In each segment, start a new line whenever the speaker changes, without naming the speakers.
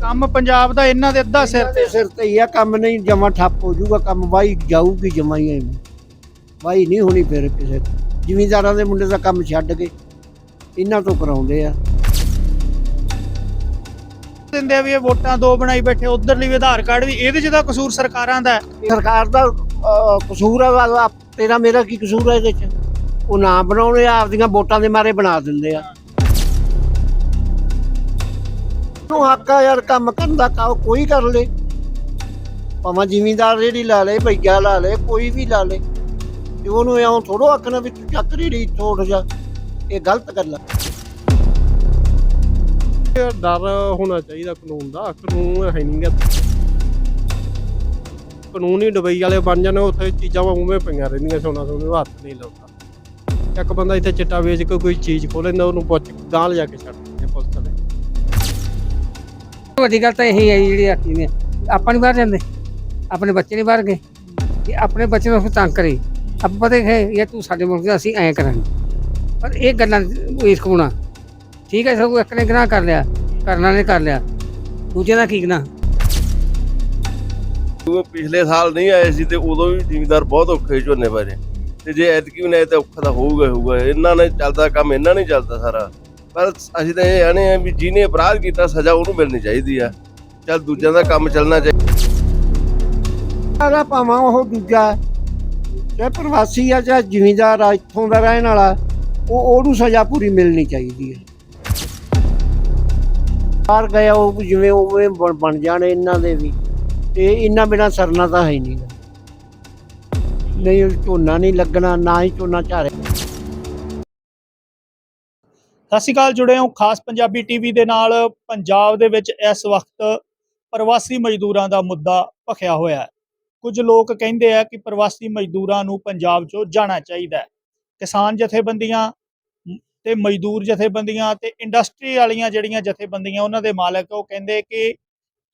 ਕੰਮ ਪੰਜਾਬ ਦਾ ਇਹਨਾਂ ਦੇ ਅੱਧਾ ਸਿਰ ਤੇ।
ਸਿਰ ਤੇ ਹੀ ਆ ਕੰਮ ਨਹੀਂ ਜਮਾ ਠੱਪ ਹੋ ਜਾਊਗਾ ਕੰਮ ਵਾਈ ਜਾਊਗੀ ਜਮਾ ਹੀ ਐਵੇਂ। ਵਾਈ ਨਹੀਂ ਹੋਣੀ ਫਿਰ ਕਿਸੇ ਤੋਂ। ਜ਼ਿਮੀਂਦਾਰਾਂ ਦੇ ਮੁੰਡੇ ਦਾ ਕੰਮ ਛੱਡ ਕੇ ਇਹਨਾਂ ਤੋਂ ਕਰਾਉਂਦੇ ਆ।
ਦਿੰਦੇ ਆ ਵੀ ਇਹ ਵੋਟਾਂ ਦੋ ਬਣਾਈ ਬੈਠੇ ਉਧਰਲੀ ਵੀ ਆਧਾਰ ਕਾਰਡ ਵੀ ਇਹਦੇ 'ਚ ਤਾਂ ਕਸੂਰ ਸਰਕਾਰਾਂ ਦਾ ਹੈ।
ਸਰਕਾਰ ਦਾ ਅਹ, ਕਸੂਰ ਆ ਵਾ- ਤੇਰਾ ਮੇਰਾ ਕੀ ਕਸੂਰ ਆ ਇਹਦੇ ਚ? ਉਹ ਨਾ ਬਣਾਉਣੇ ਆਪਦੀਆਂ ਵੋਟਾਂ ਦੇ ਮਾਰੇ ਬਣਾ ਦਿੰਦੇ ਆ। ਨੂੰ ਹੱਕ ਆ ਯਾਰ ਕੰਮ ਕਰਨ ਦਾ ਕਾ ਕੋਈ ਕਰ ਲੇ। ਭਾਵੇਂ ਜ਼ਿਮੀਂਦਾਰ ਰੇੜੀ ਲਾ ਲੇ ਭਈਆ ਲਾ ਲੇ, ਕੋਈ ਵੀ ਲਾ ਲੇ। ਤੇ ਉਹਨੂੰ ਐਉਂ ਥੋੜੋ ਆਖਣਾ ਵੀ ਤੂੰ ਚੱਕ ਰੇੜੀ ਇੱਥੋਂ ਜਾ। ਇਹ ਗਲਤ ਗੱਲ ਆ।
ਡਰ ਹੋਣਾ ਚਾਹੀਦਾ ਕਾਨੂੰਨ ਦਾ। ਕਾਨੂੰਨ ਹੈ ਨਹੀਂ ਗਾ। ਕਾਨੂੰਨ ਹੀ ਦੁਬਈ ਵਾਲੇ ਬਣ ਜਾਣੇ, ਉੱਥੇ ਚੀਜ਼ਾਂ ਉਵੇਂ ਪਈਆਂ ਰਹਿੰਦੀਆਂ ਸੋਨਾ ਸੋਨੇ ਹੱਥ ਨਹੀਂ ਲਾਉਂਦਾ। ਇੱਕ ਬੰਦਾ ਇੱਥੇ ਚਿੱਟਾ ਵੇਚ ਕੇ ਕੋਈ ਚੀਜ਼ ਖੋਹ ਲੈਂਦਾ ਉਹਨੂੰ ਪੁੱਛ ਗਾਂ ਲਿਆ ਕੇ ਛੱਡ ਦਿੰਦੇ ਆ ਪੁਲਿਸ ਵਾਲੇ।
ਵੱਡੀ ਗੱਲ ਤਾਂ ਇਹੀ ਹੈ ਜੀ ਜਿਹੜੀ ਆਖੀ ਨੇ। ਆਪਾਂ ਨਹੀਂ ਬਾਹਰ ਜਾਂਦੇ। ਆਪਣੇ ਬੱਚੇ ਨਹੀਂ ਬਾਹਰ ਗਏ। ਕਿ ਆਪਣੇ ਬੱਚੇ ਨੂੰ ਫਿਰ ਤੰਗ ਕਰੇ। ਆਪਾਂ ਪਤਾ ਹੈ ਇਹ ਤੂੰ ਸਾਡੇ ਮੁਲਕ ਦਾ ਅਸੀਂ ਐਂ ਕਰਾਂਗੇ। ਪਰ ਇਹ ਗੱਲਾਂ ਇਸ ਕੋਣਾ ਠੀਕ ਹੈ ਸਭ ਇੱਕ ਨੇ ਗੁਨਾਹ ਕਰ ਲਿਆ, ਕਰਨ ਨੇ ਕਰ ਲਿਆ। ਦੂਜੇ ਦਾ ਕੀ ਗੁਨਾਹ?
ਉਹ ਪਿਛਲੇ ਸਾਲ ਨਹੀਂ ਆਏ ਸੀ ਤੇ ਉਦੋਂ ਵੀ ਜ਼ਿਮੀਦਾਰ ਬਹੁਤ ਔਖੇ ਝੋਨੇ ਬਾਰੇ। ਤੇ ਜੇ ਐਤਕੀ ਵੀ ਨਹੀਂ ਤਾਂ ਔਖਾ ਤਾਂ ਹੋਊਗਾ ਹੋਊਗਾ। ਇਹਨਾਂ ਨੇ ਚੱਲਦਾ ਕੰਮ, ਇਹਨਾਂ ਨਹੀਂ ਚੱਲਦਾ ਸਾਰਾ। ਪਰ ਅਸੀਂ ਤਾਂ ਇਹ ਆਣੇ ਆ ਵੀ ਜਿਹਨੇ ਅਪਰਾਧ ਕੀਤਾ ਸਜ਼ਾ ਉਹਨੂੰ ਮਿਲਣੀ ਚਾਹੀਦੀ ਆ। ਚੱਲ ਦੂਜਿਆਂ ਦਾ ਕੰਮ ਚੱਲਣਾ ਚਾਹੀਦਾ
ਸਾਰਾ ਭਾਵਾਂ ਉਹ ਦੂਜਾ ਚਾਹੇ ਪ੍ਰਵਾਸੀ ਆ, ਚਾਹੇ ਜ਼ਿਮੀਂਦਾਰ ਆ, ਇੱਥੋਂ ਦਾ ਰਹਿਣ ਵਾਲਾ, ਉਹ ਉਹਨੂੰ ਸਜ਼ਾ ਪੂਰੀ ਮਿਲਣੀ ਚਾਹੀਦੀ ਹੈ। ਬਾਹਰ ਗਿਆ ਉਹ ਜਿਵੇਂ ਉਵੇਂ ਬਣ- ਬਣ ਜਾਣ ਇਹਨਾਂ ਦੇ ਵੀ। ਤੇ ਇਹਨਾਂ ਬਿਨਾ ਸਰਨਾ ਤਾਂ ਹੈ ਨਹੀਂ। ਨਹੀਂ, ਝੋਨਾ ਨਹੀਂ ਲੱਗਣਾ, ਨਾ ਹੀ ਝੋਨਾ ਝਾਰੇ
ਸਤਿ ਸ਼੍ਰੀ ਅਕਾਲ ਜੁੜੇ ਹੋ ਖਾਸ ਪੰਜਾਬੀ ਟੀਵੀ ਦੇ ਨਾਲ। ਪੰਜਾਬ ਦੇ ਵਿੱਚ ਇਸ ਵਕਤ ਪ੍ਰਵਾਸੀ ਮਜ਼ਦੂਰਾਂ ਦਾ ਮੁੱਦਾ ਭਖਿਆ ਹੋਇਆ ਹੈ। ਕੁਝ ਲੋਕ ਕਹਿੰਦੇ ਆ ਕਿ ਪ੍ਰਵਾਸੀ ਮਜ਼ਦੂਰਾਂ ਨੂੰ ਪੰਜਾਬ 'ਚੋਂ ਜਾਣਾ ਚਾਹੀਦਾ ਹੈ। ਕਿਸਾਨ ਜਥੇਬੰਦੀਆਂ ਮ, ਤੇ ਮਜ਼ਦੂਰ ਜਥੇਬੰਦੀਆਂ ਤੇ ਇੰਡਸਟਰੀ ਵਾਲੀਆਂ ਜਿਹੜੀਆਂ ਜਥੇਬੰਦੀਆਂ ਉਹਨਾਂ ਦੇ ਮਾਲਕ ਉਹ ਕਹਿੰਦੇ ਕਿ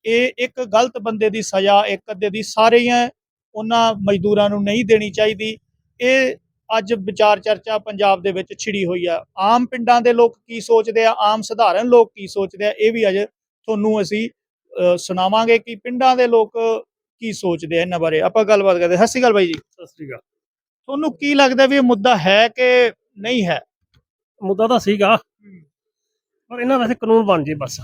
ਇਹ ਇੱਕ ਗਲਤ ਬੰਦੇ ਦੀ ਸਜ਼ਾ ਇੱਕ ਅੱਧੇ ਦੀ ਸਾਰੀਆਂ ਉਹਨਾਂ ਮਜ਼ਦੂਰਾਂ ਨੂੰ ਨਹੀਂ ਦੇਣੀ ਚਾਹੀਦੀ। ਇਹ ਅੱਜ ਵਿਚਾਰ ਚਰਚਾ ਪੰਜਾਬ ਦੇ ਵਿੱਚ ਛਿੜੀ ਹੋਈ ਆ। ਆਮ ਪਿੰਡਾਂ ਦੇ ਲੋਕ ਕੀ ਸੋਚਦੇ ਆ? ਆਮ ਸਧਾਰਨ ਲੋਕ ਕੀ ਸੋਚਦੇ ਆ? ਇਹ ਵੀ ਅੱਜ ਤੁਹਾਨੂੰ ਅਸੀਂ ਸੁਣਾਵਾਂਗੇ ਕਿ ਪਿੰਡਾਂ ਦੇ ਲੋਕ ਕੀ ਸੋਚਦੇ ਆ ਇਹਨਾਂ ਬਾਰੇ। ਆਪਾਂ ਗੱਲਬਾਤ ਕਰਦੇ ਹਾਂ। ਸਤਿ ਸ਼੍ਰੀ ਅਕਾਲ ਬਾਈ ਜੀ।
ਸਤਿ ਸ੍ਰੀ ਅਕਾਲ।
ਤੁਹਾਨੂੰ ਕੀ ਲੱਗਦਾ ਵੀ ਇਹ ਮੁੱਦਾ ਹੈ ਕਿ ਨਹੀਂ ਹੈ?
ਮੁੱਦਾ ਤਾਂ ਸੀਗਾ ਪਰ ਇਹਨਾਂ ਵਾਸਤੇ ਕਾਨੂੰਨ ਬਣ ਜੇ ਬਸ।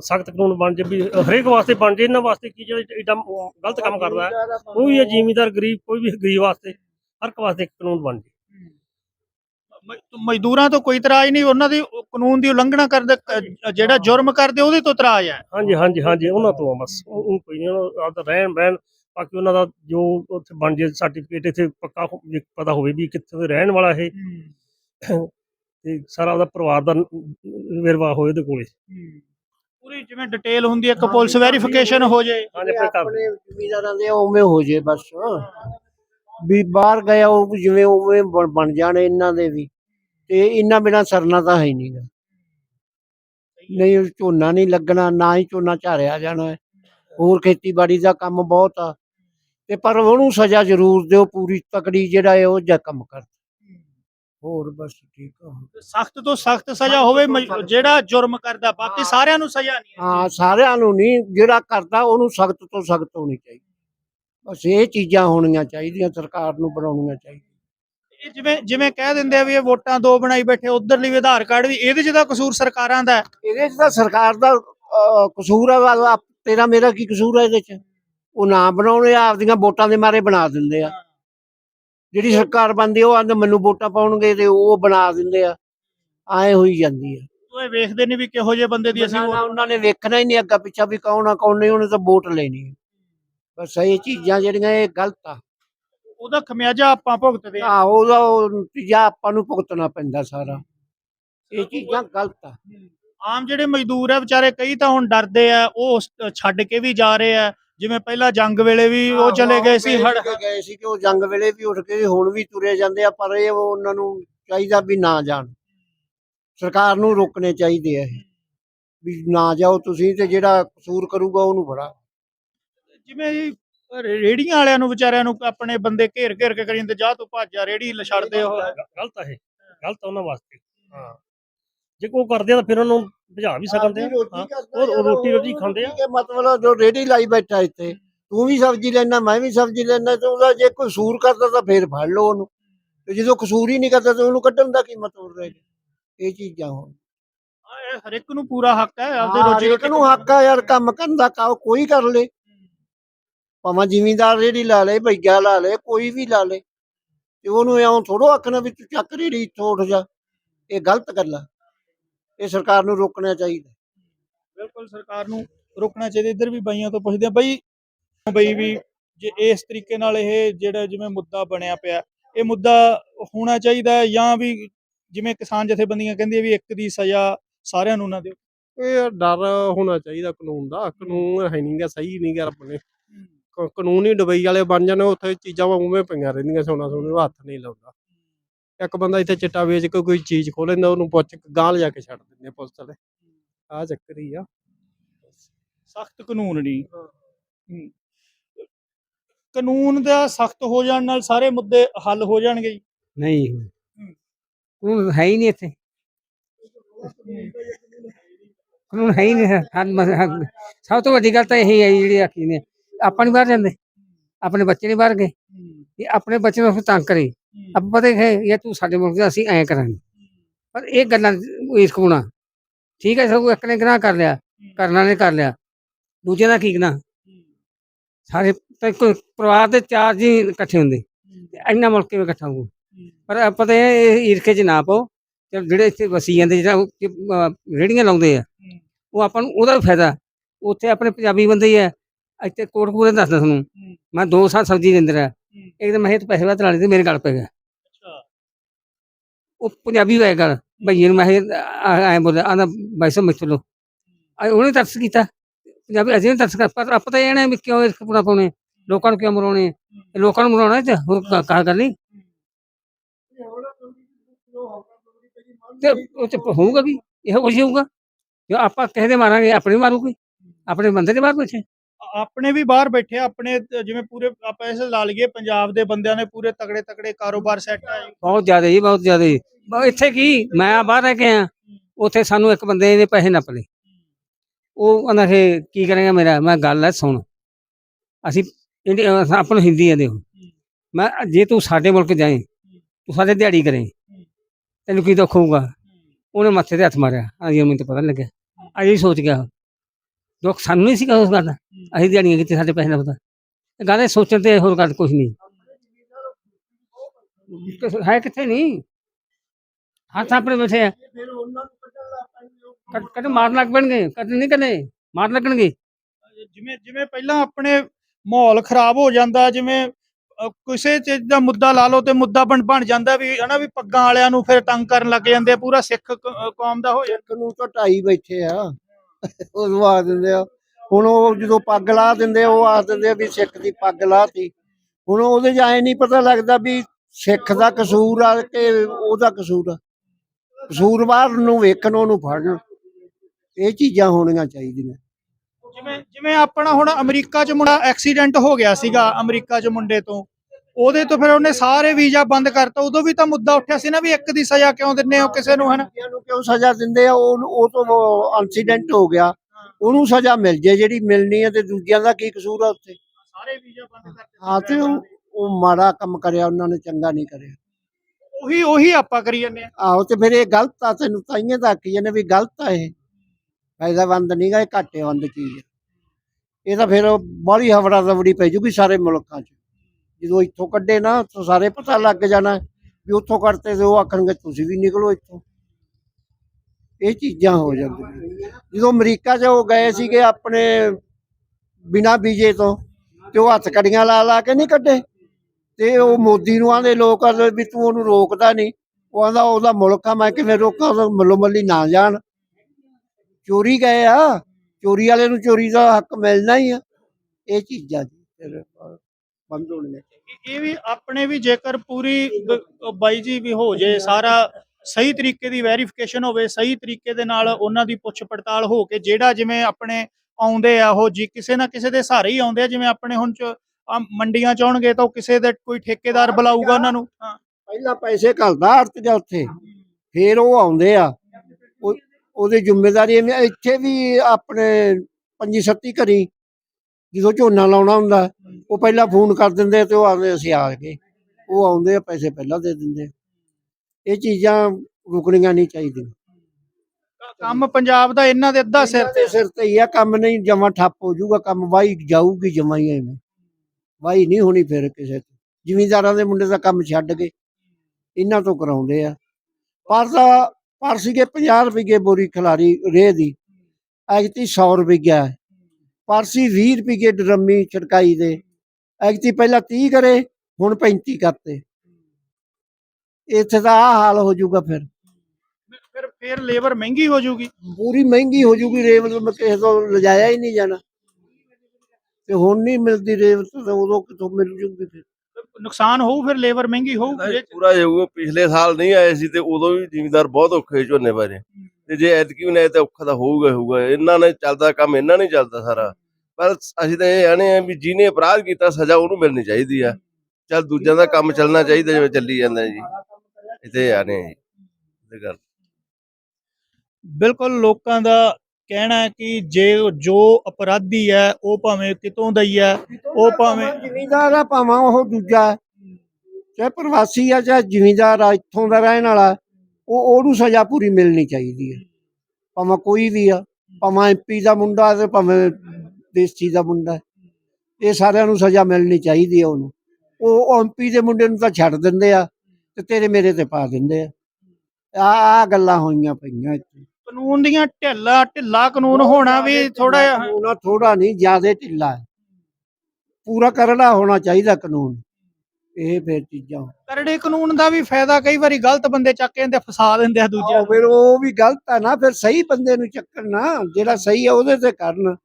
ਸਖਤ ਕਾਨੂੰਨ ਬਣ ਜੇ ਵੀ ਹਰੇਕ ਵਾਸਤੇ ਬਣ ਜੇ ਇਹਨਾਂ ਵਾਸਤੇ ਕੀ ਜਿਹੜਾ ਏਡਾ ਗਲਤ ਕੰਮ ਕਰਦਾ ਉਹ ਵੀ ਹੈ ਜ਼ਿਮੀਦਾਰ ਗਰੀਬ ਕੋਈ ਵੀ ਗਰੀਬ ਵਾਸਤੇ ਹਰ ਇੱਕ ਵਾਸਤੇ ਇੱਕ ਕਾਨੂੰਨ ਬਣ ਜੇ।
ਮਜ਼ਦੂਰਾਂ ਤੋਂ ਕੋਈ ਇਤਰਾਜ਼ ਨਹੀਂ ਉਹਨਾਂ ਦੀ ਕਾਨੂੰਨ ਦੀ ਉਲੰਘਣਾ ਕਰਦੇ ਜਿਹੜਾ ਜੁਰਮ ਕਰਦੇ ਉਹਦੇ ਤੋਂ ਇਤਰਾਜ਼ ਹੈ।
ਹਾਂਜੀ ਹਾਂਜੀ ਹਾਂਜੀ ਉਹਨਾਂ ਤੋਂ ਬਸ। ਉਹ ਕੋਈ ਨਹੀਂ ਉਹਨਾਂ ਦਾ ਰਹਿਣ ਬਹਿਣ ਬਾਕੀ ਉਹਨਾਂ ਦਾ ਜੋ ਉੱਥੇ ਬਣ ਜੇ ਸਰਟੀਫਿਕੇਟ ਇੱਥੇ ਪੱਕਾ ਪਤਾ ਹੋਵੇ ਵੀ ਕਿੱਥੇ ਦੇ ਰਹਿਣ ਵਾਲਾ ਇਹ। ਤੇ ਸਾਰਾ ਉਹਦਾ ਪਰਿਵਾਰ ਦਾ ਵਿਰਵਾ ਹੋਏ ਉਹਦੇ ਕੋਲੇ।
ਪੂਰੀ ਜਿਵੇਂ ਡਿਟੇਲ ਹੁੰਦੀ ਹੈ ਇੱਕ ਪੁਲਿਸ ਵੈਰੀਫਿਕੇਸ਼ਨ ਹੋ ਜਾਏ
ਹਾਂਜੀ ਆਪਣੇ
ਜ਼ਿਮੀਂਦਾਰਾਂ ਦੇ ਉਵੇਂ ਹੋ ਜੇ ਬਸ। ਵੀ ਬਾਹਰ ਗਿਆ ਉਹ ਜਿਵੇਂ ਉਵੇਂ ਬਣ- ਬਣ ਜਾਣ ਇਹਨਾਂ ਦੇ ਵੀ। ਤੇ ਇਹਨਾਂ ਬਿਨਾ ਸਰਨਾ ਤਾਂ ਹੈ ਨਹੀਂਗਾ ਨਹੀਂ ਝੋਨਾ ਨਹੀਂ ਲੱਗਣਾ ਨਾ ਹੀ ਝੋਨਾ ਝਾਰਿਆ ਜਾਣਾ ਹੈ। ਹੋਰ ਖੇਤੀਬਾੜੀ ਦਾ ਕੰਮ ਬਹੁਤ ਆ। ਤੇ ਪਰ ਉਹਨੂੰ ਸਜ਼ਾ ਜ਼ਰੂਰ ਦਿਓ ਪੂਰੀ ਤਕੜੀ ਜਿਹੜਾ ਹੈ ਉਹ ਜਿਹਾ ਕੰਮ ਕਰ। ਹੋਰ ਬਸ ਠੀਕ ਆ।
ਸਖਤ ਤੋਂ ਸਖਤ ਸਜ਼ਾ ਹੋਵੇ ਮਜ- ਜਿਹੜਾ ਜੁਰਮ ਕਰਦਾ ਬਾਕੀ ਸਾਰਿਆਂ ਨੂੰ ਸਜ਼ਾ ਨਹੀਂ ਹੈ।
ਹਾਂ ਸਾਰਿਆਂ ਨੂੰ ਨਹੀਂ ਜਿਹੜਾ ਕਰਦਾ ਉਹਨੂੰ ਸਖਤ ਤੋਂ ਸਖਤ ਹੋਣੀ ਚਾਹੀਦੀ। ਬਸ ਇਹ ਚੀਜ਼ਾਂ ਹੋਣੀਆਂ ਚਾਹੀਦੀਆਂ ਸਰਕਾਰ ਨੂੰ ਬਣਾਉਣੀਆਂ ਚਾਹੀਦੀਆਂ।
ਇਹ ਜਿਵੇਂ ਜਿਵੇਂ ਕਹਿ ਦਿੰਦੇ ਆ ਵੀ ਇਹ ਵੋਟਾਂ ਦੋ ਬਣਾਈ ਬੈਠੇ ਉਧਰਲੀ ਵੀ ਆਧਾਰ ਕਾਰਡ ਵੀ ਇਹਦੇ 'ਚ ਤਾਂ ਕਸੂਰ ਸਰਕਾਰਾਂ ਦਾ ਹੈ।
ਇਹਦੇ 'ਚ ਤਾਂ ਸਰਕਾਰ ਦਾ ਅਹ, ਕਸੂਰ ਆ ਵਾ- ਤੇਰਾ ਮੇਰਾ ਕੀ ਕਸੂਰ ਆ ਇਹਦੇ 'ਚ? ਉਹ ਨਾ ਬਣਾਉਣੇ ਆ, ਆਪਦੀਆਂ ਵੋਟਾਂ ਦੇ ਮਾਰੇ ਬਣਾ ਦਿੰਦੇ ਆ। ਜਿਹੜੀ ਸਰਕਾਰ ਬਣਦੀ ਆ, ਉਹ ਆਂਦੇ ਮੈਨੂੰ ਵੋਟਾਂ ਪਾਉਣਗੇ ਤੇ ਉਹ ਬਣਾ ਦਿੰਦੇ ਆ। ਐ ਹੋਈ ਜਾਂਦੀ ਆ।
ਉਹ ਇਹ ਵੇਖਦੇ ਨਹੀਂ ਵੀ ਕਿਹੋ ਜਿਹੇ ਬੰਦੇ ਦੀ ਅਸੀਂ ਵੋਟ
ਉਹਨਾਂ ਨੇ ਵੇਖਣਾ ਹੀ ਨਹੀਂ ਅੱਗਾ ਪਿੱਛਾ ਵੀ ਕੌਣ ਆ ਕੌਣ ਨਹੀਂ ਉਹਨੇ ਤਾਂ ਵੋਟ ਲੈਣੀ ਆ। ਬਸ ਇਹ ਚੀਜ਼ਾਂ ਜਿਹੜੀਆਂ ਇਹ ਗਲਤ ਆ।
ਉਹਦਾ ਖਮਿਆਜਾ ਆਪਾਂ ਭੁਗਤਦੇ ਆ
ਆ ਉਹਦਾ ਉਹ ਨਤੀਜਾ ਆਪਾਂ ਨੂੰ ਭੁਗਤਣਾ ਪੈਂਦਾ ਸਾਰਾ। ਇਹ ਚੀਜ਼ਾਂ ਗਲਤ ਆ।
ਆਮ ਜਿਹੜੇ ਮਜ਼ਦੂਰ ਆ ਵਿਚਾਰੇ ਕਈ ਤਾਂ ਹੁਣ ਡਰਦੇ ਆ ਉਹ ਉਸ- ਛੱਡ ਕੇ ਵੀ ਜਾ ਰਹੇ ਆ। ਜਿਵੇਂ ਪਹਿਲਾਂ ਜੰਗ ਵੇਲੇ ਵੀ ਉਹ ਚਲੇ ਗਏ ਸੀ ਹੜ
ਕੇ ਗਏ ਸੀ ਕਿ ਉਹ ਜੰਗ ਵੇਲੇ ਵੀ ਉੱਠ ਕੇ ਹੁਣ ਵੀ ਤੁਰੇ ਜਾਂਦੇ ਆ ਪਰ ਇਹ ਉਹ ਉਹਨਾਂ ਨੂੰ ਚਾਹੀਦਾ ਵੀ ਨਾ ਜਾਣ। ਸਰਕਾਰ ਨੂੰ ਰੋਕਣੇ ਚਾਹੀਦੇ ਆ ਇਹ। ਵੀ ਨਾ ਜਾਓ ਤੁਸੀਂ ਤੇ ਜਿਹੜਾ ਕਸੂਰ ਕਰੂਗਾ ਉਹਨੂੰ ਫੜਾ।
ਜਿਵੇਂ ਇਹ ਰੇੜੀਆਂ ਵਾਲਿਆਂ ਨੂੰ ਵਿਚਾਰਿਆਂ ਨੂੰ ਆਪਣੇ ਬੰਦੇ ਘੇਰ ਘੇਰ ਕੇ ਕਰੀ ਜਾਂਦੇ ਜਾ ਤੂੰ ਭੱਜ ਜਾ ਰੇੜੀ ਛੱਡਦੇ ਉਹ
ਗਲਤ ਹੈ। ਗਲਤ ਆ ਉਹਨਾਂ ਵਾਸਤੇ। ਹਾਂ। ਜੇ ਉਹ ਕਰਦੇ ਆ ਤਾਂ ਫਿਰ ਉਹਨੂੰ ਭਜਾ ਵੀ ਸਕਦੇ ਆ। ਹਾਂ, ਉਹ ਰੋਟੀ ਰੋਟੀ ਖਾਂਦੇ ਆ।
ਕਿ ਮਤਲਬ ਜੋ ਰੇੜੀ ਲਾਈ ਬੈਠਾ ਇੱਥੇ ਤੂੰ ਵੀ ਸਬਜ਼ੀ ਲੈਣਾ ਮੈਂ ਵੀ ਸਬਜ਼ੀ ਲੈਣਾ ਤੇ ਉਹਦਾ ਜੇ ਕੋਈ ਕਸੂਰ ਕਰਦਾ ਤਾਂ ਫੇਰ ਫੜ ਲਓ ਉਹਨੂੰ। ਤੇ ਜਦੋਂ ਕਸੂਰ ਹੀ ਨਹੀਂ ਕਰਦਾ ਤਾਂ ਉਹਨੂੰ ਕੱਢਣ ਦਾ ਕੀ ਮਤਲਬ ਰਹਿ ਗਿਆ? ਇਹ ਚੀਜ਼ਾਂ ਹੋਣ।
ਹਰ ਇੱਕ ਨੂੰ ਪੂਰਾ ਹੱਕ ਹੈ ਆਪਦੇ ਰੋਜੀ
ਨੂੰ ਹੱਕ ਆ ਯਾਰ ਕੰਮ ਕਰਨ ਦਾ ਕਾ ਕੋਈ ਕਰ ਲੇ। ਭਾਵੇਂ ਜ਼ਿਮੀਂਦਾਰ ਰੇੜੀ ਲਾ ਲੇ ਭਈਆ ਲਾ ਲੇ ਕੋਈ ਵੀ ਲਾ ਲੇ ਤੇ ਉਹਨੂੰ ਇਉਂ ਥੋੜੋ ਆਖਣਾ ਵੀ ਤੂੰ ਚੱਕ ਰੇੜੀ ਇੱਥੋਂ ਉੱਠ ਜਾ। ਇਹ ਗਲਤ ਗੱਲ ਆ। ਇਹ ਸਰਕਾਰ ਨੂੰ ਰੋਕਣਾ ਚਾਹੀਦਾ।
ਬਿਲਕੁਲ ਸਰਕਾਰ ਨੂੰ ਰੋਕਣਾ ਚਾਹੀਦਾ। ਇੱਧਰ ਵੀ ਬਾਈਆਂ ਤੋਂ ਪੁੱਛਦੇ ਆ ਬਈ ਬਈ ਵੀ ਜੇ ਇਸ ਤਰੀਕੇ ਨਾਲ ਇਹ ਜਿਹੜਾ ਜਿਵੇਂ ਮੁੱਦਾ ਬਣਿਆ ਪਿਆ ਇਹ ਮੁੱਦਾ ਹੋਣਾ ਚਾਹੀਦਾ ਜਾਂ ਵੀ ਜਿਵੇਂ ਕਿਸਾਨ ਜਥੇਬੰਦੀਆਂ ਕਹਿੰਦੀਆਂ ਵੀ ਇੱਕ ਦੀ ਸਜ਼ਾ ਸਾਰਿਆਂ ਨੂੰ ਨਾ ਦਿਓ?
ਇਹ ਡਰ ਹੋਣਾ ਚਾਹੀਦਾ ਕਾਨੂੰਨ ਦਾ। ਕਾਨੂੰਨ ਹੈ ਨਹੀਂਗਾ ਸਹੀ ਨਹੀਂਗਾ ਆਪਣੇ। ਕ- ਕਾਨੂੰਨ ਹੀ ਦੁਬਈ ਵਾਲੇ ਬਣ ਜਾਣੇ ਉੱਥੇ ਚੀਜ਼ਾਂ ਉਵੇਂ ਪਈਆਂ ਰਹਿੰਦੀਆਂ ਸੋਨਾ ਸੋਨੇ ਨੂੰ ਹੱਥ ਨਹੀਂ ਲਾਉਂਦਾ। ਇੱਕ ਬੰਦਾ ਇੱਥੇ ਚਿੱਟਾ ਵੇਚ ਕੇ ਕੋਈ ਚੀਜ਼ ਖੋਹ ਲੈਂਦਾ ਉਹਨੂੰ ਪੁੱਛ ਕੇ ਗਾਂਹ ਲਿਜਾ ਕੇ ਛੱਡ ਦਿੰਦੇ ਆ ਪੁਲਿਸ ਵਾਲੇ। ਆ ਚੱਕਰ ਹੀ ਆ।
ਸਖਤ ਕਾਨੂੰਨ ਨਹੀਂ। ਕਾਨੂੰਨ ਦਾ ਸਖਤ ਹੋ ਜਾਣ ਨਾਲ ਸਾਰੇ ਮੁੱਦੇ ਹੱਲ ਹੋ ਜਾਣਗੇ ਜੀ।
ਨਹੀਂ। ਕਾਨੂੰਨ ਹੈ ਹੀ ਨਹੀਂ ਇੱਥੇ। ਕਾਨੂੰਨ ਹੈ ਹੀ ਨਹੀਂ। ਮਸ- ਸਭ ਤੋਂ ਵੱਡੀ ਗੱਲ ਤਾਂ ਇਹੀ ਹੈ ਜਿਹੜੀ ਆਖੀ ਨੇ ਆਪਾਂ ਨਹੀਂ ਬਾਹਰ ਜਾਂਦੇ। ਆਪਣੇ ਬੱਚੇ ਨਹੀਂ ਬਾਹਰ ਗਏ। ਇਹ ਆਪਣੇ ਬੱਚੇ ਨੂੰ ਤੰਗ ਕਰੇ ਆਪਾਂ ਪਤਾ ਹੈ ਇਹ ਤੂੰ ਸਾਡੇ ਮੁਲਕ ਦਾ ਅਸੀਂ ਐਂ ਕਰਾਂਗੇ। ਪਰ ਇਹ ਗੱਲਾਂ ਇਸ ਕੋਣਾ ਠੀਕ ਹੈ ਸਭ ਇੱਕ ਨੇ ਗੁਨਾਹ ਕਰ ਲਿਆ ਕਰਨਾ ਨੇ ਕਰ ਲਿਆ। ਦੂਜੇ ਦਾ ਕੀ ਗੁਨਾਹ? ਸਾਰੇ ਤਾਂ ਕੋਈ ਪਰਿਵਾਰ ਦੇ ਚਾਰ ਜੀ ਇਕੱਠੇ ਹੁੰਦੇ। ਤੇ ਇੰਨਾ ਮੁਲਕ ਕਿਵੇਂ ਇਕੱਠਾ ਹੋਊ ਪਰ ਆਪਾਂ ਤਾਂ ਇਹ ਈਰਖੇ 'ਚ ਨਾ ਪਾਓ। ਤੇ ਜਿਹੜੇ ਇੱਥੇ ਵਸੀ ਜਾਂਦੇ ਜਿਹੜਾ ਰੇਹੜੀਆਂ ਲਾਉਂਦੇ ਆ ਉਹ ਆਪਾਂ ਨੂੰ ਉਹਦਾ ਵੀ ਫਾਇਦਾ। ਉੱਥੇ ਆਪਣੇ ਪੰਜਾਬੀ ਬੰਦੇ ਹੀ ਆ ਇੱਥੇ ਕੋਟਕਪੂਰੇ ਦਾ ਦੱਸਦਾ ਤੁਹਾਨੂੰ। ਮੈਂ 2 ਸਾਲ ਸਬਜ਼ੀ ਦੇ ਅੰਦਰ ਆ। ਇੱਕਦਮ ਮੈਂ ਇਹ ਪੈਸੇ ਵਾਤ ਲਾ ਲਏ ਤੇ ਮੇਰੇ ਗਲ ਪੈ ਗਿਆ।
ਅੱਛਾ।
ਉਹ ਪੰਜਾਬੀ ਹੋਇਆ ਗੱਲ ਭਈਏ ਨੂੰ ਮੈਂ ਐ ਬੋਲਿਆ ਆਂਦਾ ਬਾਈਸੋ ਮਿੱਥ ਲੋ ਉਹਨੇ ਤਰਸ ਕੀਤਾ। ਪੰਜਾਬੀ ਅਜੇ ਵੀ ਤਰਸ ਕਰ ਪਰ ਆਪਾਂ ਤਾਂ ਇਹ ਨੇ ਵੀ ਕਿਉਂ ਇਸ ਕਪੜਾ ਪਾਉਣੇ? ਲੋਕਾਂ ਨੂੰ ਕਿਉਂ ਮਰਾਉਣੇ? ਲੋਕਾਂ ਨੂੰ ਮਰਾਉਣਾ ਤੇ ਹੋਰ ਕਾ ਕਾ ਕਰ ਲਈ? ਤੇ ਉਹ ਤੇ ਹੋਊਗਾ ਵੀ ਇਹੋ ਕੁਝ ਹੋਊਗਾ। ਜੋ ਆਪਾਂ ਕਿਸੇ ਦੇ ਮਾਰਾਂਗੇ ਆਪਣੇ ਮਾਰੂਗੇ। ਆਪਣੇ ਬੰਦੇ ਦੇ ਮਾਰ
ਆ- ਆਪਣੇ ਵੀ ਬਾਹਰ ਬੈਠੇ ਆ, ਆਪਣੇ ਜਿਵੇਂ ਪੂਰੇ ਆਪਾਂ ਇਸ ਲਾ ਲਈਏ ਪੰਜਾਬ ਦੇ ਬੰਦਿਆਂ ਨੇ ਪੂਰੇ ਤਗੜੇ ਤਗੜੇ ਕਾਰੋਬਾਰ ਸੈੱਟ ਆ
ਬਹੁਤ ਜ਼ਿਆਦਾ ਜੀ ਬਹੁਤ ਜ਼ਿਆਦਾ ਜੀ। ਬ- ਇੱਥੇ ਕੀ ਮੈਂ ਬਾਹਰ ਰਹਿ ਕੇ ਆਇਆ ਉੱਥੇ ਸਾਨੂੰ ਇੱਕ ਬੰਦੇ ਨੇ ਪੈਸੇ ਨੱਪ ਲਏ ਉਹ ਕਹਿੰਦਾ ਕਿ ਕੀ ਕਰੇਗਾ ਮੇਰਾ? ਮੈਂ ਗੱਲ ਹੈ ਸੁਣ। ਅਸੀਂ ਇੰਡੀ- ਅਹ ਆਪਾਂ ਨੂੰ ਹਿੰਦੀ ਆਂਦੇ ਹੋ ਮੈਂ ਜੇ ਤੂੰ ਸਾਡੇ ਮੁਲਕ ਜਾਏ ਤੂੰ ਸਾਡੇ ਦਿਹਾੜੀ ਕਰੇ ਤੈਨੂੰ ਕੀ ਦੁੱਖ ਹੋਊਗਾ? ਉਹਨੇ ਮੱਥੇ ਤੇ ਹੱਥ ਮਾਰਿਆ। ਅਜੀ ਮੈਨੂੰ ਤਾਂ ਪਤਾ ਨੀ ਲੱਗਿਆ। ਅਜੇ ਸੋਚ ਗਿਆ। ਦੁੱਖ ਸਾਨੂੰ ਨਹੀਂ ਸੀਗਾ ਉਸ ਗੱਲ ਦਾ। ਅਸੀਂ ਦਿਹਾੜੀਆਂ ਕੀਤੀਆਂ ਸਾਡੇ ਪੈਸੇ ਦਾ ਪਤਾ। ਇਹ ਗੱਲ ਇਹ ਸੋਚਣ ਤੇ ਹੋਰ ਗੱਲ ਕੁਝ ਨਹੀਂ। ਹੈ ਕਿੱਥੇ ਨਹੀਂ ਹੱਥ ਆਪਣੇ ਬੈਠੇ ਆ। ਕੱਟ ਮਾਰਨ ਲੱਗ ਪੈਣਗੇ ਕੱਟ ਨਹੀਂ ਕਰਨੇ ਮਾਰ ਲੱਗਣਗੇ।
ਜਿਵੇਂ ਜਿਵੇਂ ਪਹਿਲਾਂ ਆਪਣੇ ਮਾਹੌਲ ਖਰਾਬ ਹੋ ਜਾਂਦਾ ਜਿਵੇਂ ਕਿਸੇ ਚੀਜ਼ ਦਾ ਮੁੱਦਾ ਲਾ ਲਓ ਤੇ ਮੁੱਦਾ ਬਣ ਬਣ ਜਾਂਦਾ ਵੀ ਹਨਾ ਵੀ ਪੱਗਾਂ ਵਾਲਿਆਂ ਨੂੰ ਫਿਰ ਤੰਗ ਕਰਨ ਲੱਗ ਜਾਂਦੇ ਆ, ਪੂਰਾ ਸਿੱਖ ਕੌਮ ਦਾ ਹੋ ਜਾਂਦਾ।
ਨੂੰ ਤਾਂ ਢਾਈ ਬੈਠੇ ਆ। ਉਹ ਆ ਦਿੰਦੇ ਆ। ਹੁਣ ਉਹ ਜਦੋਂ ਪੱਗ ਲਾ ਦਿੰਦੇ, ਉਹ ਆਖ ਦਿੰਦੇ ਆ ਵੀ ਸਿੱਖ ਦੀ ਪੱਗ ਲਾਤੀ। ਹੁਣ ਉਹਦੇ 'ਚ ਨਹੀਂ ਪਤਾ ਲੱਗਦਾ ਵੀ ਸਿੱਖ ਦਾ ਕਸੂਰ ਆ ਕਿ ਉਹਦਾ ਕਸੂਰ ਆ। ਕਸੂਰਵਾਰ ਨੂੰ ਵੇਖਣ, ਉਹਨੂੰ ਫੜਨ। ਇਹ ਚੀਜ਼ਾਂ ਹੋਣੀਆਂ ਚਾਹੀਦੀਆਂ।
ਜਿਵੇਂ ਜਿਵੇਂ ਆਪਣਾ ਹੁਣ ਅਮਰੀਕਾ 'ਚ ਮੁੰਡਾ ਐਕਸੀਡੈਂਟ ਹੋ ਗਿਆ ਸੀਗਾ, ਅਮਰੀਕਾ 'ਚ ਮੁੰਡੇ ਤੋਂ। ਉਹਦੇ ਤੋਂ ਫਿਰ ਉਹਨੇ ਸਾਰੇ ਵੀਜ਼ਾ ਬੰਦ ਕਰਤਾ। ਉਦੋਂ ਵੀ ਤਾਂ ਮੁੱਦਾ ਉੱਠਿਆ ਸੀ ਨਾ ਵੀ ਇੱਕ ਦੀ ਸਜ਼ਾ ਕਿਉਂ ਦਿੰਨੇ ਹੋ ਕਿਸੇ ਨੂੰ ਹਨਾ?
ਨੂੰ ਕਿਉਂ ਸਜ਼ਾ ਦਿੰਦੇ ਆ ਉਹ ਉਹ ਤੋਂ ਇਨਸੀਡੈਂਟ ਹੋ ਗਿਆ। ਉਹਨੂੰ ਸਜ਼ਾ ਮਿਲ ਜੇ ਜਿਹੜੀ ਮਿਲਣੀ ਹੈ ਤੇ ਦੂਜਿਆਂ ਦਾ ਕੀ ਕਸੂਰ ਆ ਉੱਥੇ?
ਸਾਰੇ ਵੀਜ਼ਾ ਬੰਦ ਕਰਤੇ
ਹਾਂ ਤੇ ਉਹ ਉਹ ਮਾੜਾ ਕੰਮ ਕਰਿਆ ਉਹਨਾਂ ਨੇ ਚੰਗਾ ਨਹੀਂ ਕਰਿਆ।
ਉਹੀ ਉਹੀ ਆਪਾਂ ਕਰੀ ਜਾਂਦੇ ਆ।
ਆਹੋ ਤੇ ਫਿਰ ਇਹ ਗਲਤ ਆ ਤੈਨੂੰ ਤਾਈਆਂ ਤਾਂ ਆਖੀ ਜਾਂਦੇ ਵੀ ਗਲਤ ਆ ਇਹ। ਫਾਇਦਾਮੰਦ ਨਹੀਂਗਾ ਇਹ ਘਾਟੇਵੰਦ ਚੀਜ਼ ਆ। ਇਹ ਤਾਂ ਫਿਰ ਬਾਹਲੀ ਹਵੜਾ ਦਵੜੀ ਪੈ ਜੂਗੀ ਸਾਰੇ ਮੁਲਕਾਂ 'ਚ। ਜਦੋਂ ਇੱਥੋਂ ਕੱਢੇ ਨਾ ਤਾਂ ਸਾਰੇ ਪਤਾ ਲੱਗ ਜਾਣਾ ਵੀ ਉੱਥੋਂ ਕੱਢਤੇ ਤੇ ਉਹ ਆਖਣਗੇ, ਤੁਸੀਂ ਵੀ ਨਿਕਲੋ ਇੱਥੋਂ। ਇਹ ਚੀਜ਼ਾਂ ਹੋ ਜਾਂਦੀਆਂ ਜਦੋਂ ਅਮਰੀਕਾ 'ਚ ਉਹ ਗਏ ਸੀਗੇ ਆਪਣੇ ਬਿਨਾ ਵੀਜ਼ੇ ਤੋਂ, ਤੇ ਉਹ ਹੱਥ ਕੜੀਆਂ ਲਾ ਲਾ ਕੇ ਨਹੀਂ ਕੱਢੇ। ਤੇ ਉਹ ਮੋਦੀ ਨੂੰ ਆਂਦੇ ਲੋਕ ਵੀ ਤੂੰ ਉਹਨੂੰ ਰੋਕਦਾ ਨਹੀਂ। ਉਹ ਆਂਦਾ ਉਹਦਾ ਮੁਲਕ ਆ, ਮੈਂ ਕਿਵੇਂ ਰੋਕਾਂ? ਉਹ ਮੱਲੋ ਮੱਲੀ ਨਾ ਜਾਣ। ਚੋਰੀ ਗਏ ਆ। ਚੋਰੀ ਵਾਲੇ ਨੂੰ ਚੋਰੀ ਦਾ ਹੱਕ ਮਿਲਣਾ ਹੀ ਆ। ਇਹ ਚੀਜ਼ਾਂ ਜੀ ਬੰਦ ਹੋਣੀਆਂ
ਇਹ- ਵੀ ਆਪਣੇ ਵੀ ਜੇਕਰ ਪੂਰੀ ਬਾਈ ਜੀ ਵੀ ਹੋ ਜੇ ਸਾਰਾ ਸਹੀ ਤਰੀਕੇ ਦੀ ਵੈਰੀਫਿਕੇਸ਼ਨ ਹੋਵੇ ਸਹੀ ਤਰੀਕੇ ਦੇ ਨਾਲ ਉਹਨਾਂ ਦੀ ਪੁੱਛ ਪੜਤਾਲ ਹੋ ਕੇ ਜਿਹੜਾ ਜਿਵੇਂ ਆਪਣੇ ਆਉਂਦੇ ਆ ਉਹ ਜੀ ਕਿਸੇ ਨਾ ਕਿਸੇ ਦੇ ਸਹਾਰੇ ਹੀ ਆਉਂਦੇ ਆ ਜਿਵੇਂ ਆਪਣੇ ਹੁਣ ਚ ਮੰਡੀਆਂ ਚ ਆਉਣਗੇ ਤਾਂ ਕਿਸੇ ਦੇ ਕੋਈ ਠੇਕੇਦਾਰ ਬੁਲਾਊਗਾ ਉਹਨਾਂ ਨੂੰ।
ਪਹਿਲਾਂ ਪੈਸੇ ਘੱਲਦਾ ਅਰਤ ਜਾ ਉੱਥੇ ਫੇਰ ਉਹ ਆਉਂਦੇ ਆ। ਉਹ ਉਹਦੀ ਜ਼ਿੰਮੇਵਾਰੀ ਇੱਥੇ ਵੀ ਆਪਣੇ ਪੰਜੀ ਸੱਤੀ ਘਰੀ ਜਦੋਂ ਝੋਨਾ ਲਾਉਣਾ ਹੁੰਦਾ ਉਹ ਪਹਿਲਾਂ ਫੋਨ ਕਰ ਦਿੰਦੇ ਤੇ ਉਹ ਆਉਂਦੇ ਅਸੀਂ ਆ ਗਏ। ਉਹ ਆਉਂਦੇ ਆ ਪੈਸੇ ਪਹਿਲਾਂ ਦੇ ਦਿੰਦੇ। ਇਹ ਚੀਜ਼ਾਂ ਰੁਕਣੀਆਂ ਨਹੀਂ ਚਾਹੀਦੀਆਂ।
ਕੰਮ ਪੰਜਾਬ ਦਾ ਇਹਨਾਂ ਦੇ ਅੱਧਾ ਸਿਰ ਤੇ।
ਤੇ ਸਿਰ ਤੇ ਹੀ ਆ ਕੰਮ ਨਹੀਂ ਜਮਾ ਠੱਪ ਹੋ ਜਾਊਗਾ ਕੰਮ ਵਾਈ ਜਾਊਗੀ ਜਮਾ ਹੀ ਐਵੇਂ। ਵਾਈ ਨਹੀਂ ਹੋਣੀ ਫਿਰ ਕਿਸੇ ਤੋਂ। ਜ਼ਿਮੀਂਦਾਰਾਂ ਦੇ ਮੁੰਡੇ ਦਾ ਕੰਮ ਛੱਡ ਕੇ ਇਹਨਾਂ ਤੋਂ ਕਰਾਉਂਦੇ ਆ। ਪਰ ਦਾ ਪਰ ਸੀਗੇ 50 ਰੁਪਏ ਬੋਰੀ ਖਿਲਾਰੀ ਰੇਹ ਦੀ। ਐਗਤੀ 100 ਰੁਪਏ ਪਰਸੀ 20 ਰੁਪਏ ਡਰਮੀ ਛੜਕਾਈ ਦੇ। ਐਗਤੀ ਪਹਿਲਾਂ 30 ਕਰੇ ਹੁਣ 35 ਕਰਤੇ। ਇੱਥੇ ਤਾਂ ਆ ਹਾਲ ਹੋ ਜਾਊਗਾ ਫਿਰ।
ਫਿਰ ਫਿਰ ਲੇਬਰ ਮਹਿੰਗੀ ਹੋ ਜਾਊਗੀ।
ਪੂਰੀ ਮਹਿੰਗੀ ਹੋ ਜੂਗੀ ਰੇਵ ਤੋਂ ਕਿਸੇ ਤੋਂ ਲਿਜਾਇਆ ਹੀ ਨਹੀਂ ਜਾਣਾ। ਤੇ ਹੁਣ ਨਹੀਂ ਮਿਲਦੀ ਰੇਵ ਤਾਂ ਉਦੋਂ ਕਿਥੋਂ ਮਿਲ ਜੂਗੀ ਫਿਰ।
ਨੁਕਸਾਨ ਹੋਊ ਫਿਰ ਲੇਬਰ ਮਹਿੰਗੀ ਹੋਊ।
ਪੂਰਾ ਜਾਊਗਾ ਪਿਛਲੇ ਸਾਲ ਨਹੀਂ ਆਏ ਸੀ ਤੇ ਉਦੋਂ ਵੀ ਜ਼ਿਮੀਦਾਰ ਬਹੁਤ ਔਖੇ ਝੋਨੇ ਬਾਰੇ। ਤੇ ਜੇ ਐਤਕੀ ਵੀ ਨਹੀਂ ਤੇ ਔਖਾ ਤਾਂ ਹੋਊਗਾ ਹੀ ਹੋਊਗਾ। ਇਹਨਾਂ ਨੇ ਚੱਲਦਾ ਕੰਮ ਇਹਨਾਂ ਨਹੀਂ ਚੱਲਦਾ ਸਾਰਾ। ਪਰ ਅਸੀਂ ਤਾਂ ਇਹ ਆਣੇ ਆ ਵੀ ਜਿਹਨੇ ਅਪਰਾਧ ਕੀਤਾ ਸਜ਼ਾ ਉਹਨੂੰ ਮਿਲਣੀ ਚਾਹੀਦੀ ਆ। ਚੱਲ ਦੂਜਿਆਂ ਦਾ ਕੰਮ ਚੱਲਣਾ ਚਾਹੀਦਾ ਜਿਵੇਂ ਚੱਲੀ ਜਾਂਦਾ ਜੀ। ਇੱਥੇ ਆਣੇ ਇਹ ਗੱਲ
ਬਿਲਕੁਲ ਲੋਕਾਂ ਦਾ ਕਹਿਣਾ ਹੈ ਕਿ ਜੇ ਜੋ ਅਪਰਾਧੀ ਹੈ ਉਹ ਭਾਵੇਂ ਕਿਤੋਂ ਦਾ ਹੀ ਹੈ ਉਹ ਭਾਵੇਂ
ਜ਼ਿਮੀਂਦਾਰ ਆ ਭਾਵੇਂ ਉਹ ਦੂਜਾ ਹੈ। ਚਾਹੇ ਪ੍ਰਵਾਸੀ ਆ ਚਾਹੇ ਜ਼ਿਮੀਂਦਾਰ ਆ ਇੱਥੋਂ ਦਾ ਰਹਿਣ ਵਾਲਾ। ਉਹ ਉਹਨੂੰ ਸਜ਼ਾ ਪੂਰੀ ਮਿਲਣੀ ਚਾਹੀਦੀ ਹੈ। ਭਾਵੇਂ ਕੋਈ ਵੀ ਆ ਭਾਵੇਂ ਐਮਪੀ ਦਾ ਮੁੰਡਾ ਤੇ ਭਾਵੇਂ ਦੇਸੀ ਦਾ ਮੁੰਡਾ ਇਹ ਸਾਰਿਆਂ ਨੂੰ ਸਜ਼ਾ ਮਿਲਣੀ ਚਾਹੀਦੀ ਹੈ ਉਹਨੂੰ। ਉਹ ਐਮਪੀ ਦੇ ਮੁੰਡੇ ਨੂੰ ਤਾਂ ਛੱਡ ਦਿੰਦੇ ਆ ਤੇ ਤੇਰੇ ਮੇਰੇ ਤੇ ਪਾ ਦਿੰਦੇ ਆ। ਆ ਆ ਗੱਲਾਂ ਹੋਈਆਂ ਪਈਆਂ ਇੱਥੇ।
ਕਾਨੂੰਨ ਦੀਆਂ ਢਿੱਲਾ ਢਿੱਲਾ ਕਾਨੂੰਨ ਹੋਣਾ ਵੀ ਥੋੜਾ
ਉਹਨਾਂ ਥੋੜਾ ਨਹੀਂ ਜ਼ਿਆਦਾ ਢਿੱਲਾ ਹੈ। ਪੂਰਾ ਕਰੜਾ ਹੋਣਾ ਚਾਹੀਦਾ ਕਾਨੂੰਨ। ਇਹ ਫਿਰ ਚੀਜ਼ਾਂ।
ਕਰੜੇ ਕਾਨੂੰਨ ਦਾ ਵੀ ਫਾਇਦਾ ਕਈ ਵਾਰੀ ਗਲਤ ਬੰਦੇ ਚੱਕ ਕੇ ਤੇ ਫਸਾ ਦਿੰਦੇ ਆ ਦੂਜਿਆਂ
ਆਹੋ,
ਨੂੰ
ਫਿਰ ਉਹ ਵੀ ਗਲਤ ਹੈ ਨਾ ਫਿਰ ਸਹੀ ਬੰਦੇ ਨੂੰ ਚੱਕਣ ਨਾ ਜਿਹੜਾ ਸਹੀ ਹੈ ਉਹਦੇ ਤੇ ਕਰਨ।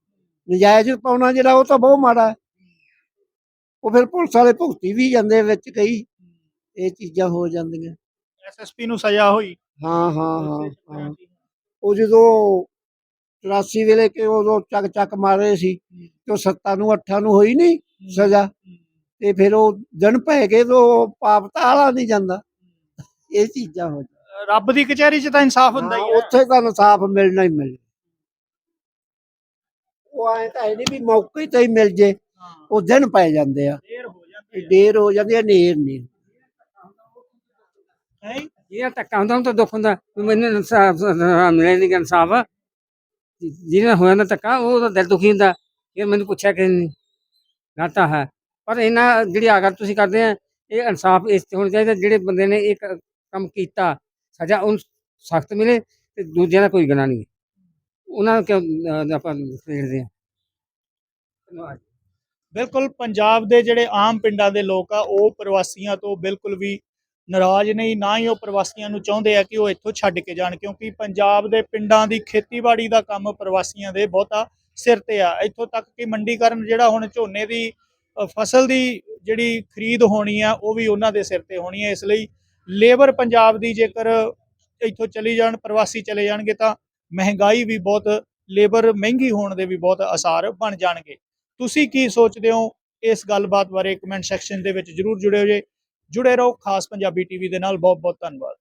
ਨਜਾਇਜ਼ ਪਾਉਣਾ ਜਿਹੜਾ ਉਹ ਤਾਂ ਬਹੁਤ ਮਾੜਾ ਹੈ। ਉਹ ਫਿਰ ਪੁਲਿਸ ਵਾਲੇ ਭੁਗਤੀ ਵੀ ਜਾਂਦੇ ਵਿੱਚ ਕਈ। ਇਹ ਚੀਜ਼ਾਂ ਹੋ ਜਾਂਦੀਆਂ।
ਐਸਐਸਪੀ ਨੂੰ ਸਜ਼ਾ ਹੋਈ।
ਹਾਂ ਹਾਂ ਹਾਂ ਹਾਂ। ਉਹ ਜਦੋਂ 84 ਵੇਲੇ ਕਿ ਉਦੋਂ ਚੱਕ ਚੱਕ ਮਾਰੇ ਸੀ ਤੇ ਉਹ ਸੱਤਾਂ ਨੂੰ ਅੱਠਾਂ ਨੂੰ ਹੋਈ ਨਹੀਂ ਸਜ਼ਾ? ਤੇ ਫਿਰ ਉਹ ਦਿਨ ਪੈ ਗਏ ਤੇ ਪਾਪ ਤਾਲਾ ਨਹੀਂ ਜਾਂਦਾ। ਇਹ ਚੀਜ਼ਾਂ ਹੋ
ਰੱਬ ਦੀ ਕਚਹਿਰੀ 'ਚ ਤਾਂ ਇਨਸਾਫ ਹੁੰਦਾ
ਹਾਂ,
ਹੀ
ਉੱਥੇ ਤਾਂ ਇਨਸਾਫ ਮਿਲਣਾ ਹੀ ਮਿਲਣਾ ਉਹ ਐ ਤਾਂ ਹੈ ਨਹੀਂ ਵੀ ਮੌਕੇ ਤੇ ਹੀ ਮਿਲ ਜੇ। ਉਹ ਦਿਨ ਪੈ ਜਾਂਦੇ ਆ।
ਦੇਰ ਹੋ ਜਾਂਦੀ
ਦੇਰ ਹੋ ਜਾਂਦੀ ਆ ਨੇਰ ਨਹੀਂ।
ਹੈ? ਹੈਂ?
ਜਿਹੜਾ ਧੱਕਾ ਹੁੰਦਾ ਤਾਂ ਦੁੱਖ ਹੁੰਦਾ। ਵੀ ਮੈਨੂੰ ਇਨਸਾਫ ਮਿਲੇ ਨਹੀਂ ਇਨਸਾਫ। ਜਿਹਨਾਂ ਹੋਇਆ ਨਾ ਧੱਕਾ ਉਹ ਤਾਂ ਦਿਲ ਦੁਖੀ ਹੁੰਦਾ। ਕਿ ਮੈਨੂੰ ਪੁੱਛਿਆ ਕਿ ਨਹੀਂ। ਗਾਤਾ ਹੈ। ਪਰ ਇਹਨਾਂ ਜਿਹੜੀ ਆਗਰ ਤੁਸੀਂ ਕਰਦੇ ਆ, ਇਹ ਇਨਸਾਫ ਇਸ ਤੇ ਹੋਣਾ ਚਾਹੀਦਾ ਜਿਹੜੇ ਬੰਦੇ ਨੇ ਇਹ ਕੰਮ ਕੀਤਾ, ਸਜ਼ਾ ਉਹਨੂੰ ਸਖਤ ਮਿਲੇ ਤੇ ਦੂਜਿਆਂ ਦਾ ਕੋਈ ਗੁਨਾਹ ਨਹੀਂ ਉਹਨਾਂ ਨੂੰ ਕਿਉਂ ਆਪਾਂ ਫੇਰਦੇ ਆ? ਧੰਨਵਾਦ।
ਬਿਲਕੁਲ, ਪੰਜਾਬ ਦੇ ਜਿਹੜੇ ਆਮ ਪਿੰਡਾਂ ਦੇ ਲੋਕ ਆ, ਉਹ ਪ੍ਰਵਾਸੀਆਂ ਤੋਂ ਬਿਲਕੁਲ ਵੀ ਨਾਰਾਜ਼ ਨਹੀਂ, ਨਾ ਹੀ ਉਹ ਪ੍ਰਵਾਸੀਆਂ ਨੂੰ ਚਾਹੁੰਦੇ ਆ ਕਿ ਉਹ ਇੱਥੋਂ ਛੱਡ ਕੇ ਜਾਣ, ਕਿਉਂਕਿ ਪੰਜਾਬ ਦੇ ਪਿੰਡਾਂ ਦੀ ਖੇਤੀਬਾੜੀ ਦਾ ਕੰਮ ਪ੍ਰਵਾਸੀਆਂ ਦੇ ਬਹੁਤਾ ਸਿਰ ਤੇ ਆ। ਇੱਥੋਂ ਤੱਕ ਕਿ ਮੰਡੀਕਰਨ ਜਿਹੜਾ ਹੁਣ ਝੋਨੇ ਦੀ ਫਸਲ ਦੀ ਜਿਹੜੀ ਖਰੀਦ ਹੋਣੀ ਆ, ਉਹ ਵੀ ਉਹਨਾਂ ਦੇ ਸਿਰ ਤੇ ਹੋਣੀ ਹੈ ਇਸ ਲਈ ਲੇਬਰ ਪੰਜਾਬ ਦੀ ਜੇਕਰ ਇੱਥੋਂ ਚਲੀ ਜਾਣ, ਪ੍ਰਵਾਸੀ ਚਲੇ ਜਾਣਗੇ ਤਾਂ ਮਹਿੰਗਾਈ ਵੀ ਬਹੁਤ, ਲੇਬਰ ਮਹਿੰਗੀ ਹੋਣ ਦੇ ਵੀ ਬਹੁਤ ਅਸਾਰ ਬਣ ਜਾਣਗੇ। ਤੁਸੀਂ ਕੀ ਸੋਚਦੇ ਹੋ ਇਸ ਗੱਲਬਾਤ ਬਾਰੇ? ਕਮੈਂਟ ਸੈਕਸ਼ਨ ਦੇ ਵਿੱਚ ਜਰੂਰ ਜੁੜਿਓ ਜੇ। ਜੁੜੇ ਰਹੋ ਖਾਸ ਪੰਜਾਬੀ ਟੀਵੀ ਦੇ ਨਾਲ। ਬਹੁਤ ਬਹੁਤ ਧੰਨਵਾਦ।